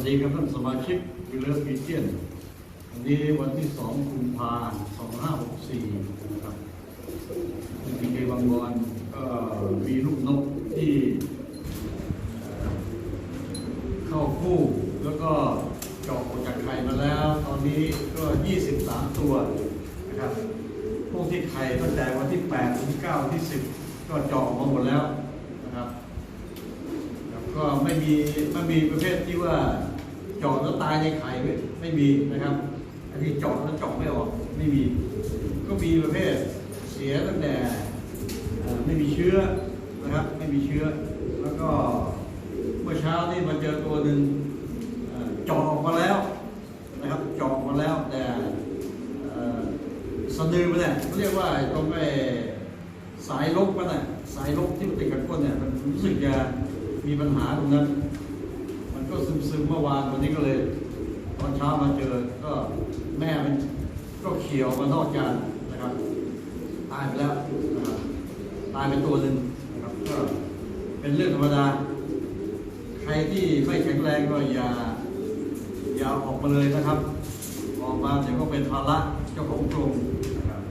วัสดีครับท่านสมาชิกวิเลอร์พีเจียนวันนี้วันที่สองกุมภาสองห้าหกสี่นะครับทีเกบางบอนก็มีลูกนกที่เข้าคู่แล้วก็เจาะออกจากไข่มาแล้ว ตอนนี้ก็ 23 ตัวนะครับพวกที่ไข่ตั้งแต่วันที่8ถึง9ที่ 10 ก็เจาะออกมาหมดแล้วนะครับครับก็ไม่มีไม่มีประเภทที่ว่า เจาะแล้วตายในไข่ไม่ไม่มีนะครับอันนี้เจาะแล้วเจาะไม่ออกไม่มี ก็มีประเภทเสียตั้งแต่ไม่มีเชื้อนะครับไม่มีเชื้อ แล้วก็เมื่อเช้านี่มาเจอตัวหนึ่งเจาะออกมาแล้วนะครับเจาะออกมาแล้วแต่เสะดือมันเนี่ยเขาเรียกว่าตรงไอ้สายลกมันน่ะสายลกที่มันติดกับก้นเนี่ยมันรู้สึกจะมีปัญหาตรงนั้น ก็ซึมซึมๆเมื่อวานวันนี้ก็เลย ตอนเช้ามาเจอ ก็แม่มันก็เขียวมานอกจานนะครับตายไปแล้วนะครับตายไปตัวหนึ่งนะครับก็เป็นเรื่องธรรมดา ใครที่ไม่แข็งแรงก็อย่าอย่าออกมาเลยนะครับ ออกมาเดี๋ยวก็เป็นภาระเจ้าของกรงนะครับ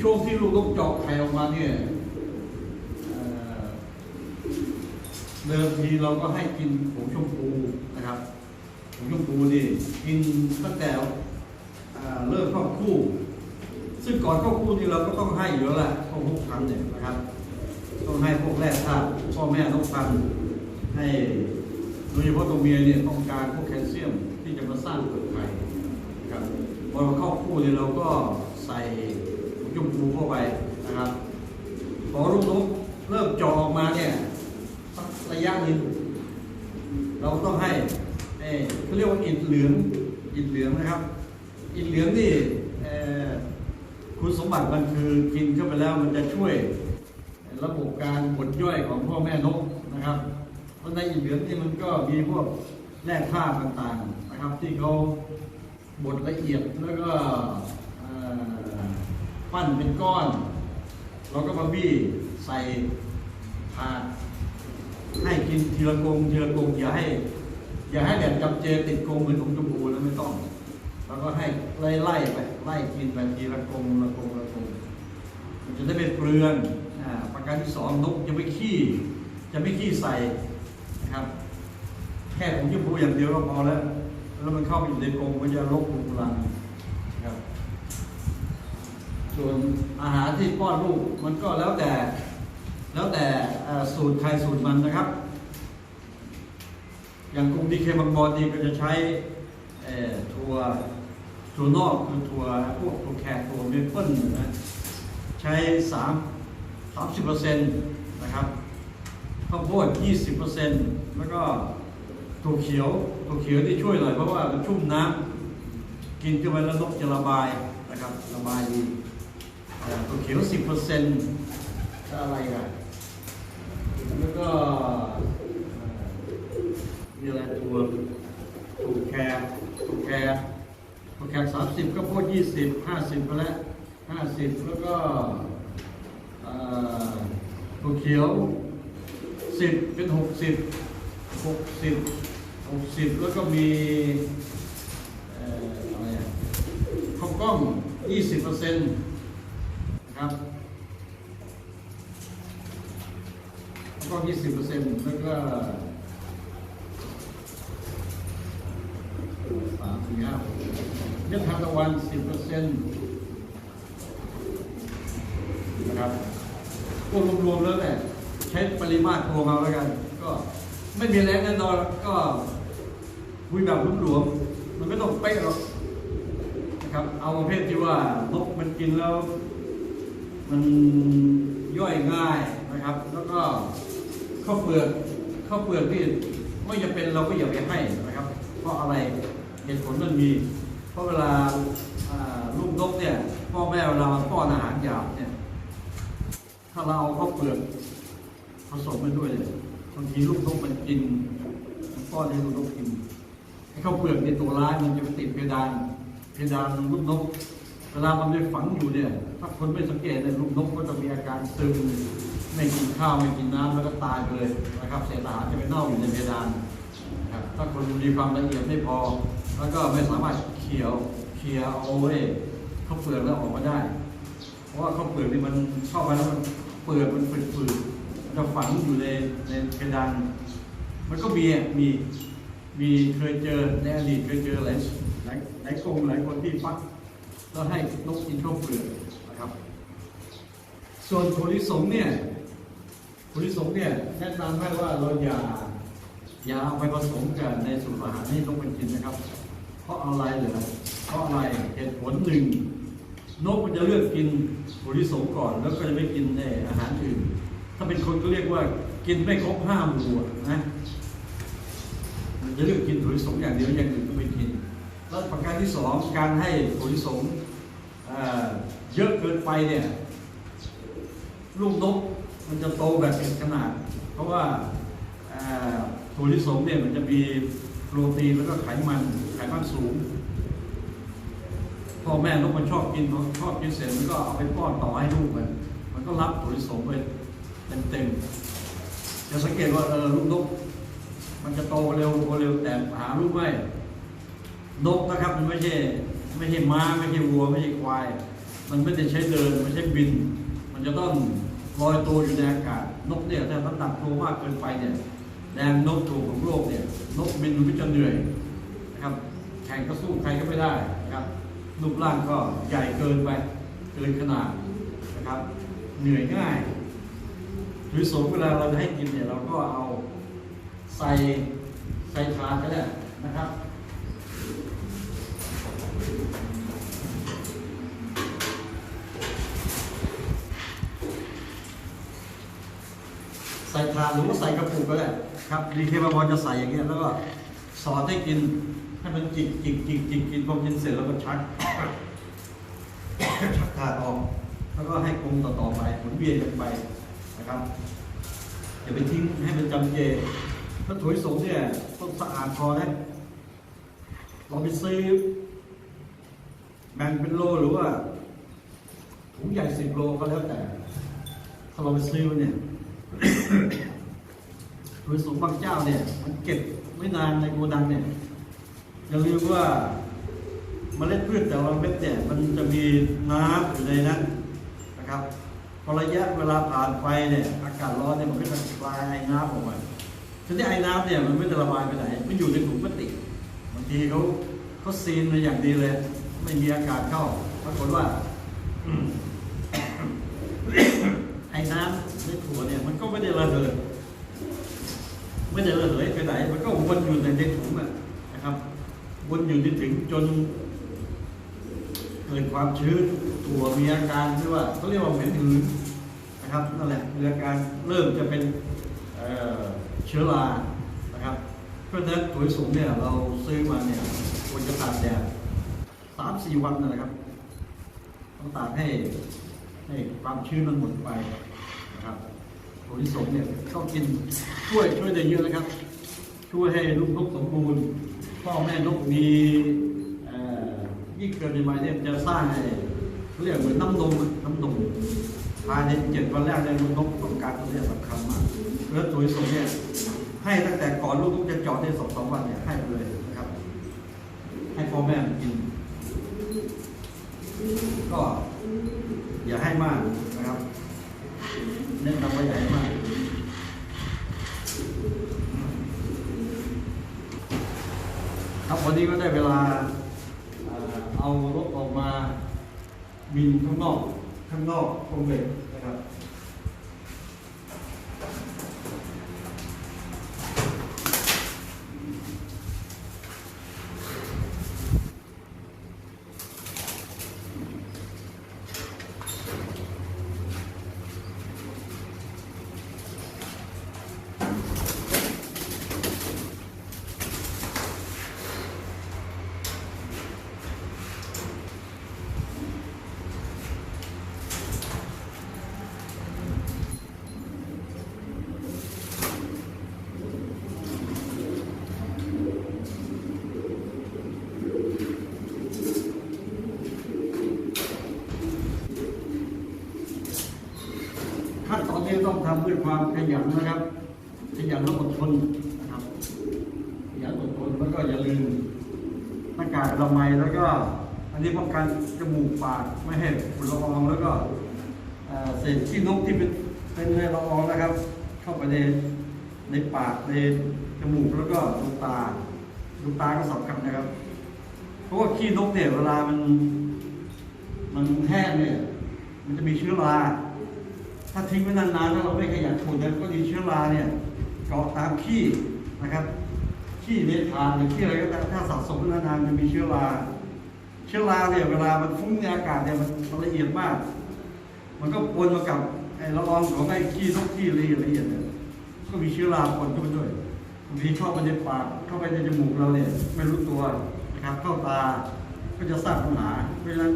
ช่วงที่ลูกนกเจาะไข่ออกมาเนี่ยเอ่อ เดิมทีเราก็ให้กินผงชมพูนะครับผงชมพูนี่กินตั้งแต่เริ่มเข้าคู่ ซึ่งก่อนเข้าคู่นี่เราก็ต้องให้อยู่แล้วแหละพวกนกพันธุ์เนี่ยนะครับ ต้องให้พวกแรกธาตุพ่อแม่นกพันธุ์ให้โดยเฉพาะตัวเมียเนี่ยต้องการพวกแคลเซียมที่จะมาสร้างเปลือกไข่ครับพอเราเข้าคู่เนี่ยเราก็ใส่ผงชมพูเข้าไปนะครับพอลูกนกเริ่มจาะออกมาเนี่ย ระยะหนึ่งเราก็ต้องให้เขาเรียกว่าอิฐเหลืองอิฐเหลืองนะครับ อิฐเหลืองนี่คุณสมบัติมันคือกินเข้าไปแล้วมันจะช่วยระบบการบดย่อยของพ่อแม่นกนะครับ เพราะในอิฐเหลืองนี่มันก็มีพวกแร่ธาตุต่างๆนะครับ ที่เขาบดละเอียดแล้วก็ปั้นเป็นก้อน เราก็มาบี้ใส่ถาด ให้กินทีละกงทีละกงอย่าให้ อย่าให้แบบจำเจติดกงเหมือนของชมพูแล้วไม่ต้องเราก็ให้ไล่ไล่ไปไล่กินไปทีละกงละกงละกงมันจะได้ไม่เปลืองอ่าประการที่สองนกจะไม่ขี้จะไม่ขี้ใส่นะครับ แค่ของชมพูอย่างเดียวก็พอแล้ว แล้วมันเข้าไปอยู่ในกงมันจะรกรุงรังนะครับ ส่วนอาหารที่ป้อนลูกมันก็แล้วแต่ แล้วแต่สูตรใครสูตรมันนะครับ อย่างกรุงดีเคบางบอนนี่ก็จะใช้ถั่วถั่วนอกคือถั่วพวกถั่วแขกถั่วเมเปิลนะใช้สามสามสิบเปอร์เซ็นต์นะครับข้าวโพดยี่สิบเปอร์เซ็นต์แล้วก็ถั่วเขียวถั่วเขียวที่ช่วยหน่อยเพราะว่ามันชุ่มน้ำกินเข้าไปแล้วนกจะระบายนะครับระบายดีเอ่อตัวเขียวสิบเปอร์เซ็นต์อะไรกัน ก็มีอะไรตัวถูกแคร์ถูกแคร์ถูกแคร์สามสิบก็พูดยี่สิบห้าสิบไปแล้วห้าสิบแล้วก็เอ่อตัวเขียวสิบเป็นหกสิบหกสิบหกสิบแล้วก็มีอะไรอะข้าวกล้องยี่สิบเปอร์เซ็นต์นะครับแล้ว ก็ยี่สิบเปอร์เซ็นต์แล้วก็สามสี่ห้าหกเม็ดทานตะวันสิบเปอร์เซ็นต์นะครับพวกรวมๆแล้วเนี่ยใช้ปริมาตรโทรมาแล้วกัน ก็ไม่มีแรงแน่นอนก็คุยแบบหลวมๆมันไม่ต้องเป๊ะหรอกนะครับ เอาประเภทที่ว่านกมันกินแล้ว มันย่อยง่ายนะครับ แล้วก็ ข้าวเปลือกข้าวเปลือกนี่ไม่จำเป็นเราก็อย่าไปให้นะครับ เพราะอะไรเหตุผลมันมี เพราะเวลาลูกนกเนี่ยพ่อแม่เวลาป้อนอาหารหยาบเนี่ยถ้าเราเอาข้าวเปลือกผสมไปด้วยเนี่ยบางทีลูกนกมันกินมันป้อนให้ลูกนกกินไอ้ข้าวเปลือกในตัวร้ายมันจะไปติดเพดานเพดานลูกนกเวลามันไปฝังอยู่เนี่ย ถ้าคนไม่สังเกตเนี่ยลูกนกก็จะมีอาการซึม ไม่กินข้าวไม่กินน้ำแล้วก็ตายไปเลยนะครับเศษอาหารจะไปเน่าอยู่ในเพดานนะครับถ้าคนมีความละเอียดไม่พอ แล้วก็ไม่สามารถเคี่ยวเคี่ยวเอาไว้ข้าวเปลือกแล้วออกมาได้ เพราะว่าข้าวเปลือกนี่มันเข้าไปแล้วมันเปลือกมันฝืดๆมันจะฝังอยู่ในในเพดานมันก็มีมีมีเคยเจอในอดีตเคยเจอหลายหลายหลายกรมหลายคนที่ฟักแล้วให้นกกินข้าวเปลือกนะครับ ส่วนถั่วลิสงเนี่ย ถั่วลิสงเนี่ยแนะนำให้ว่าเราอย่าอย่าเอาไปผสมกันในสูตรอาหารที่นกมันกินนะครับ เพราะอะไรเหรอเพราะอะไรเหตุผลหนึ่งนกมันจะเลือกกินถั่วลิสงก่อน แล้วก็จะไม่กินในอาหารอื่น ถ้าเป็นคนก็เรียกว่ากินไม่ครบห้าหมู่อะนะมันจะเลือกกินถั่วลิสงอย่างเดียวอย่างอื่นก็ไม่กิน แล้วประการที่สองการให้ถั่วลิสงเยอะเกินไปเนี่ยลูกนก มันจะโตแบบเป็นขนาด เพราะว่าถั่วลิสงเนี่ยมันจะมีโปรตีนแล้วก็ไขมันไขมันสูงพ่อแม่นกมันชอบกินพอชอบกินเสร็จมันก็เอาไปป้อนต่อให้ลูกมัน มันก็รับถั่วลิสงไปเต็มๆจะสังเกตว่าเออลูกนกมันจะโตเร็วโตเร็วแต่หาลูกไม่นกนะครับมันไม่ใช่ไม่ใช่ม้าไม่ใช่วัว ไม่ใช่ควาย มันไม่ได้ใช้เดินไม่ใช่บิน มันจะต้อง ลอยตัวอยู่ในอากาศนกเนี่ยถ้าน้ำหนักตัวมากเกินไปเนี่ยแรงโนกตัวของโลกเนี่ยนกบินมันจะเหนื่อยนะครับแข่งก็สู้ใครก็ไม่ได้นะครับรูปร่างก็ใหญ่เกินไปเกินขนาดนะครับเหนื่อยง่ายหรือสมเวลาเราจะให้กินเนี่ยเราก็เอาใส่ใส่ถาดก็ได้นะครับ ใส่ถาดหรือว่าใส่กระปุกก็ได้ครับดีเคมาบอลจะใส่อย่างเงี้ยแล้วก็สอนให้กินให้มันจิกจิกจิกจิกกินพอกินเสร็จแล้วก็ชักชักถาดออก แล้วก็ให้ปรุงต่อๆไปหมุนเวียนกันไปนะครับอย่าไปทิ้งให้มันจำเจถ้าถั่วลิสงเนี่ยต้องสะอาดพอนะเราไปซื้อแบ่งเป็นโลหรือว่าถุงใหญ่สิบโลก็แล้วแต่ ถ้าเราไปซื้อเนี่ย ถั่วลิสงบางเจ้าเนี่ย มันเก็บไม่นานในโกดังเนี่ยอย่าลืมว่าเมล็ดพืชแต่ละเม็ดเนี่ยมันจะมีน้ำอยู่ในนั้นนะครับพอระยะเวลาผ่านไปเนี่ยอากาศร้อนเนี่ยมันก็จะคลายไอ้น้ำออกมาทีนี้ไอ้น้ำเนี่ยมันไม่ได้ระบายไปไหนมันอยู่ในถุงพลาสติกบางทีเขาเขาซีนมาอย่างดีเลย ไม่มีอากาศเข้าปรากฏว่า ไอ้น้ ถั่วเนี่ยมันก็ไม่ได้ระเหยไม่ได้ระเหยไปไหน มันก็วนอยู่ในในถุงอะนะครับวนอยู่ในถึงจนเกิดความชื้นถั่วมีอาการที่ว่าเขาเรียกว่าเหม็นหืนนะครับนั่นแหละมีอาการเริ่มจะเป็นเเชื้อรานะครับเพราะฉะนั้นถั่วลิสงเนี่ยเราซื้อมาเนี่ยควรจะตากแดดสามสี่วันนะครับต้องตากให้ให้ความชื้นมันหมดไป ถั่วลิสงเนี่ยก็กินช่วยช่วยได้เยอะนะครับ ช่วยให้ลูกนกสมบูรณ์ พ่อแม่นกมีเอ่อยิ่งเกิดใหม่เนี่ยมันจะสร้างให้เขาเรียกเหมือนน้ำนมน้ำนมภายในเจ็ดวันแรกเนี่ยลูกนกต้องการตัวเนี้ยสำคัญมากแล้วตัวที่สงเนี่ยให้ตั้งแต่ก่อนลูกนกจะเจอดได้สองสามวันเนี่ยให้เลยนะครับ ให้พ่อแม่กิน ก็อย่าให้มาก นะครับแนะนำว่าอย่าให้มากครับวันนี้ก็ได้เวลาเอารถออกมาบินข้างนอกข้างนอกโรงเรีน นะครับทำด้วยความขยันนะครับขยันและอดทนนะครับขยันอดทนแล้วก็อย่าลืมหน้ากากอนามัยแล้วก็ อันนี้ป้องกันจมูกปากไม่ให้ฝุ่นละอองแล้วก็เศษขี้นกที่เป็นเป็นในละอองนะครับ เข้าไปในในปากในจมูกแล้วก็ดวงตาดวงตาก็สำคัญนะครับ เพราะว่าขี้นกเนี่ยเวลามัน มันแห้งเนี่ย มันจะมีเชื้อรา ถ้าทิ้งไว้นานๆถ้าเราไม่ขยันขุดเนี่ยก็มีเชื้อราเนี่ยเกาะตามขี้นะครับขี้เมทานหรือขี้อะไรก็ตามถ้าสะสมนานๆมันมีเชื้อราเชื้อราเนี่ยเวลามันฟุ้งในอากาศเนี่ยมันละเอียดมาก มันก็ปนมากับไอ้ละอองของไอ้ขี้นกขี้ละเอียดละเอียดเนี่ยก็มีเชื้อราปนเข้าไปด้วยบางทีเข้าไปในปากเข้าไปในจมูกเราเนี่ยไม่รู้ตัวนะครับเข้าตาก็จะสร้างปัญหาเพราะฉะนั้น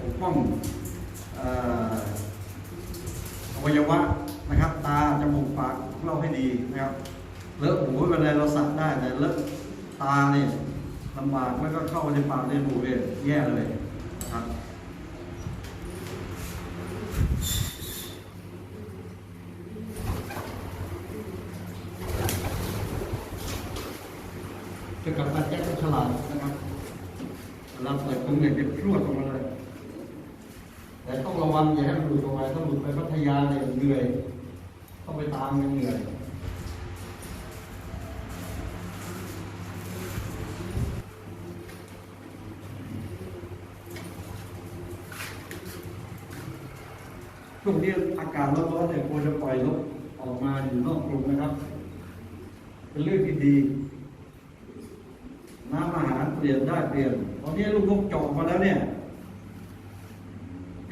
ปกป้องเอ่อ วัยวะนะครับ ตาจมูกปากเราให้ดีนะครับเลอะหูเป็นไรเราสักได้แต่เลอะตาเนี่ยลำบากแล้วก็เข้าในปากในหูเนี่ยแย่เลยนะครับ เกี่ยวกับการแก้ฉลาดนะครับเราเปิดตรงเนี่ยเป็นพรวดออกมาเลย แต่ต้องระวังอย่าให้มันห ลุดออกมาถ้าหลุดไปพัทยาเนี่ยเหนื่อยต้องไปตามเหนื่อยช่วงนี้อากาศร้อนๆเนี่ยควรจะปล่อยนกออกมาอยู่นอกกรงนะครับ เป็นเรื่องที่ดี น้ำอาหารเปลี่ยนได้เปลี่ยน ตอนนี้ลูกนกจาะมาแล้วเนี่ย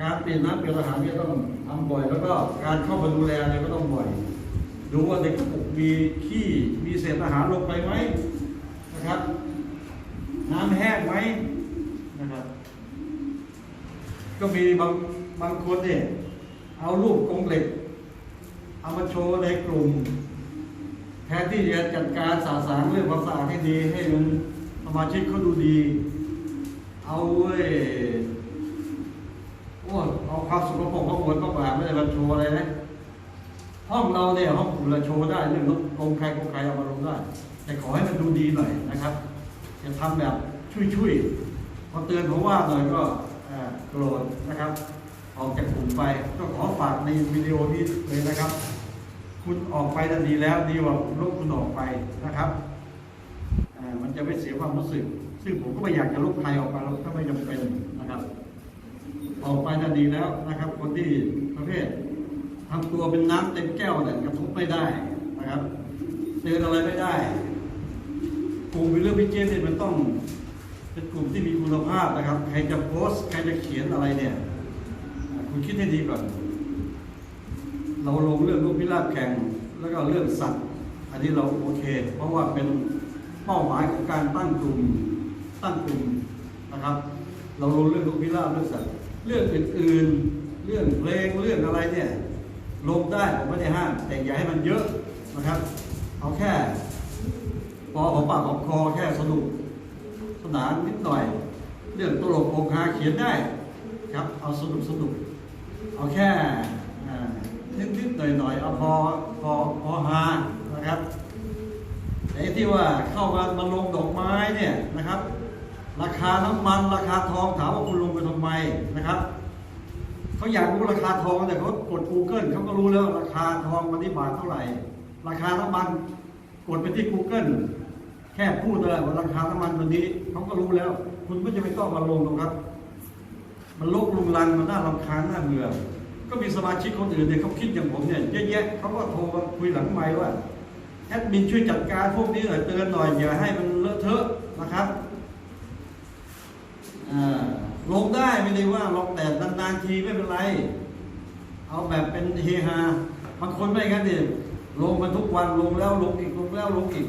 การเปลี่ยนน้ำเปลี่ยนอาหารเนี่ยต้องทำบ่อย แล้วก็การเข้ามาดูแลเนี่ยก็ต้องบ่อย ดูว่าในกระปุกมีขี้มีเศษอาหารลงไปไหมนะครับ น้ำแห้งไหมนะครับ ก็มีบางบางคนเนี่ยเอารูปกรงเหล็ก เอามาโชว์ในกลุ่ม แทนที่จะจัดการสาสางเรื่องความสะอาดให้ดีให้มันสมาชิกเขาดูดี เอาเว้ย เอาความสุขภาพของคนก็แบบไม่ได้มาโชว์อะไรนะห้องเราเนี่ยห้องคุณเราโชว์ได้เรื่องลงใครลงใครเอามาลงได้ แต่ขอให้มันดูดีหน่อยนะครับอย่าทำแบบช่วยๆพอเตือนผมว่าหน่อยก็โกรธนะครับออกจากกลุ่มไปก็ขอฝากในวิดีโอนี้เลยนะครับ คุณออกไปจะดีแล้วดีกว่าลบคุณออกไปนะครับมันจะไม่เสียความรู้สึก ซึ่งผมก็ไม่อยากจะลบใครออกไปหรอกถ้าไม่จำเป็นนะครับ ออกไปจะดีแล้วนะครับ คนที่ประเภททำตัวเป็นน้ำเต็มแก้วเนี่ยกระทบไม่ได้นะครับเตือนอะไรไม่ได้กลุ่มเป็นเรื่องพิเศษเนี่ยมันต้องเป็นกลุ่มที่มีคุณภาพนะครับ ใครจะโพสต์ใครจะเขียนอะไรเนี่ย คุณคิดให้ดีก่อน เราลงเรื่องลูกพิราบแข่ง แล้วก็เรื่องสัตว์ อันนี้เราโอเค เพราะว่าเป็นเป้าหมายของการตั้งกลุ่มตั้งกลุ่มนะครับ เราลงเรื่องลูกพิราบเรื่องสัตว์ เรื่องอื่นๆ เรื่องเพลงเรื่องอะไรเนี่ยลงได้ผมไม่ได้ห้าม แต่อย่าให้มันเยอะนะครับ เอาแค่พอของปากของคอแค่สนุกสนานนิดหน่อย เรื่องตลกโปกฮาเขียนได้ครับ เอาสนุกสนุกเอาแค่อ่านิดๆหน่อยๆเอาพอพอพอฮานะครับไอ้ที่ว่าเข้ามามาลงดอกไม้เนี่ยนะครับ ราคาน้ำมันราคาทองถามว่าคุณลงไปทำไมนะครับเขาอยากรู้ราคาทองแต่เขากด Google เขาก็รู้แล้วราคาทองวันนี้บาทเท่าไหร่ ราคาน้ำมันกดไปที่ Google แค่พูดเลยว่าราคาน้ำมันวันนี้เขาก็รู้แล้ว คุณก็จะไม่ต้องมาลงหรอกครับ มันลกลุงลังมันน่ารำคาญน่าเบื่อก็มีสมาชิกคนอื่นเนี่ยเขาคิดอย่างผมเนี่ยเยอะแยะเขาก็โทรมาคุยหลังไมค์ว่าแอดมินช่วยจัดการพวกนี้หน่อยเตือนหน่อยอย่าให้มันเลอะเทอะนะครับ ลงได้ไม่ได้ว่าลงแต่นานๆทีไม่เป็นไร เอาแบบเป็นเฮฮาบางคนไม่งั้นดิลงมาทุกวันลงแล้วลงอีกลงแล้วลงอีก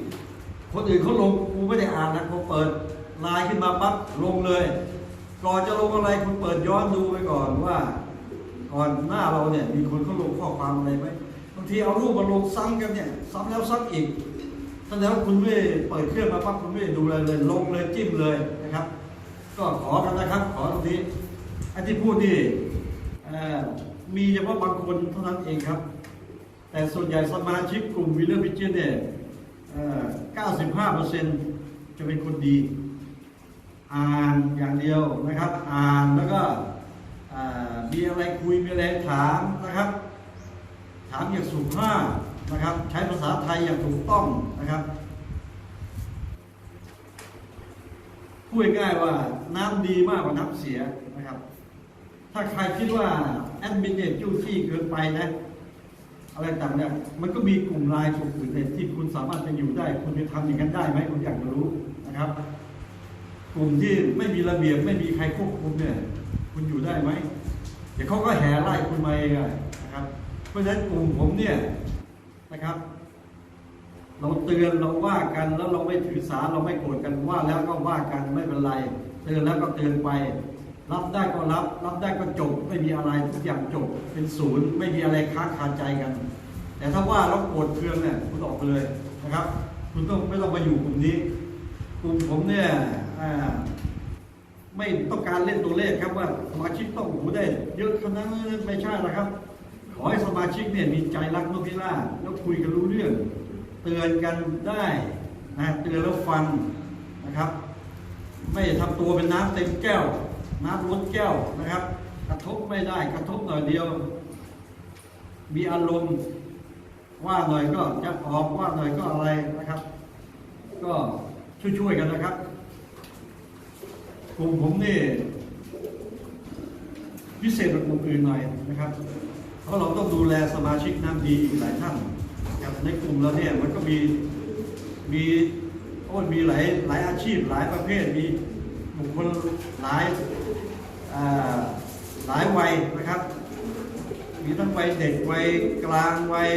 คนอื่นเขาลงกูไม่ได้อ่านนะพอเปิดไลน์ขึ้นมาปั๊บลงเลยก่อนจะลงอะไรคุณเปิดย้อนดูไปก่อนว่า ก่อนหน้าเราเนี่ย มีคนเขาลงข้อความอะไรไหมบางทีเอารูปมาลงซ้ำกันเนี่ย ซ้ำแล้วซ้ำอีกแสดงว่าคุณไม่เปิดเครื่องมาปั๊บคุณไม่ได้ดูอะไรเลยลงเลยจิ้มเลยนะครับ ก็ขอกันนะครับ ขอตรงนี้ไอ้ที่พูดนี่มีเฉพาะบางคนเท่านั้นเองครับ แต่ส่วนใหญ่สมาชิกกลุ่มวิลเลอร์พิจิตเนี่ยเอ่อ95%จะเป็นคนดี อ่านอย่างเดียวนะครับ อ่านแล้วก็มีอะไรคุยมีอะไรถามนะครับ ถามอย่างสุภาพนะครับ ใช้ภาษาไทยอย่างถูกต้องนะครับ พูดง่ายว่าน้ำดีมากกว่าน้ำเสียนะครับ ถ้าใครคิดว่าแอดมินเนี่ยจู้จี้เกินไปนะ อะไรต่างเนี่ยมันก็มีกลุ่มไลน์กลุ่มอื่นเนี่ยที่คุณสามารถจะอยู่ได้ คุณจะทำอย่างนั้นได้ไหมคุณอยากจะรู้นะครับ กลุ่มที่ไม่มีระเบียบไม่มีใครควบคุมเนี่ย คุณอยู่ได้ไหมเดี๋ยวเขาก็แห่ไล่คุณมาเองนะครับ เพราะฉะนั้นกลุ่มผมเนี่ยนะครับ เราเตือนเราว่ากันแล้วเราไม่ถือสาเราไม่โกรธกันว่าแล้วก็ว่ากันไม่เป็นไรเตือนแล้วก็เตือนไป รับได้ก็รับ รับได้ก็จบ ไม่มีอะไรทุกอย่างจบ เป็นศูนย์ไม่มีอะไรค้างคาใจกัน แต่ถ้าว่าแล้วโกรธเคืองเนี่ยคุณออกไปเลยนะครับ คุณต้องไม่ต้องมาอยู่กลุ่มนี้กลุ่มผมเนี่ยไม่ต้องการเล่นตัวเลขครับว่าสมาชิกต้องโอ้โหได้เยอะขนาดนั้นไม่ใช่นะครับ ขอให้สมาชิกเนี่ยมีใจรักนกพิราบแล้วคุยกันรู้เรื่อง เตือนกันได้นะเตือนแล้วฟังนะครับ ไม่ทำตัวเป็นน้ำเต็มแก้ว น้ำล้นแก้วนะครับ กระทบไม่ได้กระทบหน่อยเดียว มีอารมณ์ว่าหน่อยก็จะออกว่าหน่อยก็อะไรนะครับ ก็ช่วยๆกันนะครับกลุ่มผมนี่พิเศษกว่ากลุ่มอื่นหน่อยนะครับ เพราะเราต้องดูแลสมาชิกน้ำดีอีกหลายท่าน ครับในกลุ่มเราเนี่ยมันก็มีมีโอ้มีหลายหลายอาชีพหลายประเภทมีบุคคลหลายหลายวัยนะครับ มีทั้งวัยเด็กวัยกลางวัย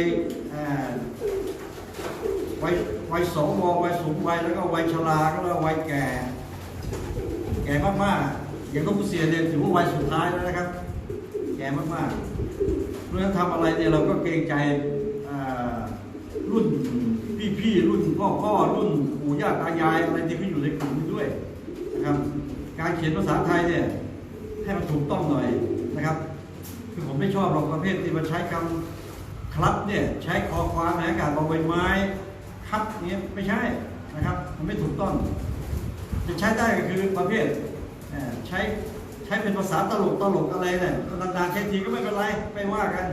วัยวัยสองววัยสูงวัยแล้วก็วัยชราก็แล้ววัยแก่ แก่มากๆอย่างต้องเสียเนี่ยถือว่าวัยสุดท้ายแล้วนะครับ แก่มากๆเพราะฉะนั้นทำอะไรเนี่ยเราก็เกรงใจ รุ่นพี่ๆรุ่นพ่อๆรุ่นปู่ย่าตายายอะไรที่เขาอยู่ในกลุ่มนี้ด้วยนะครับ การเขียนภาษาไทยเนี่ยให้มันถูกต้องหน่อยนะครับ คือผมไม่ชอบหรอกประเภทที่มันใช้คำครับเนี่ยใช้คอความในอากาศบอใบไม้ครับเนี้ยไม่ใช่นะครับ มันไม่ถูกต้อง จะใช้ได้ก็คือประเภทใช้ใช้เป็นภาษาตลกตลกอะไรเนี่ยนานๆใช้ทีก็ไม่เป็นไรไม่ว่ากัน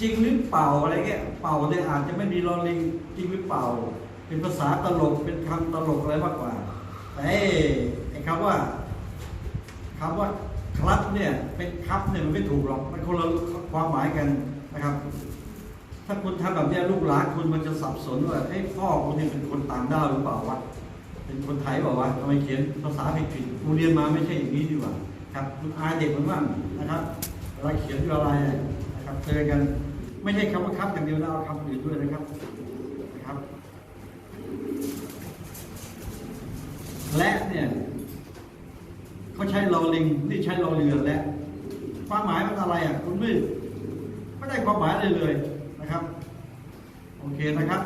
จริงหรือเปล่าอะไรเงี้ยเป่าเนี่ยอาจจะไม่มีลอลิงจริงหรือเปล่า เป็นภาษาตลกเป็นคำตลกอะไรมากกว่าแต่ไอ้ไอคำว่าคำว่าครับเนี่ยเป็นครับเนี่ยมันไม่ถูกหรอกมันคนละความหมายกันนะครับ ถ้าคุณทำแบบนี้ลูกหลานคุณมันจะสับสนว่าเอ้พ่อคุณเนี่ยเป็นคนต่างด้าวหรือเปล่าวะเป็นคนไทยเปล่าวะทำไมเขียนภาษาผิดผิดๆกูเรียนมาไม่ใช่อย่างนี้ดีกว่าครับคุณอายเด็กมันบ้างนะครับเวลาเขียนด้วยอะไร เจอกัน ไม่ใช่คำว่าครับอย่างเดียวนะเอาคำอื่นด้วยนะครับนะครับ และเนี่ยเขาใช้ลอลิงนี่ใช้ลอเรือและ ความหมายมันอะไรอะคุณมืดไม่ได้ความหมายเลยเลยนะครับ โอเคนะครับ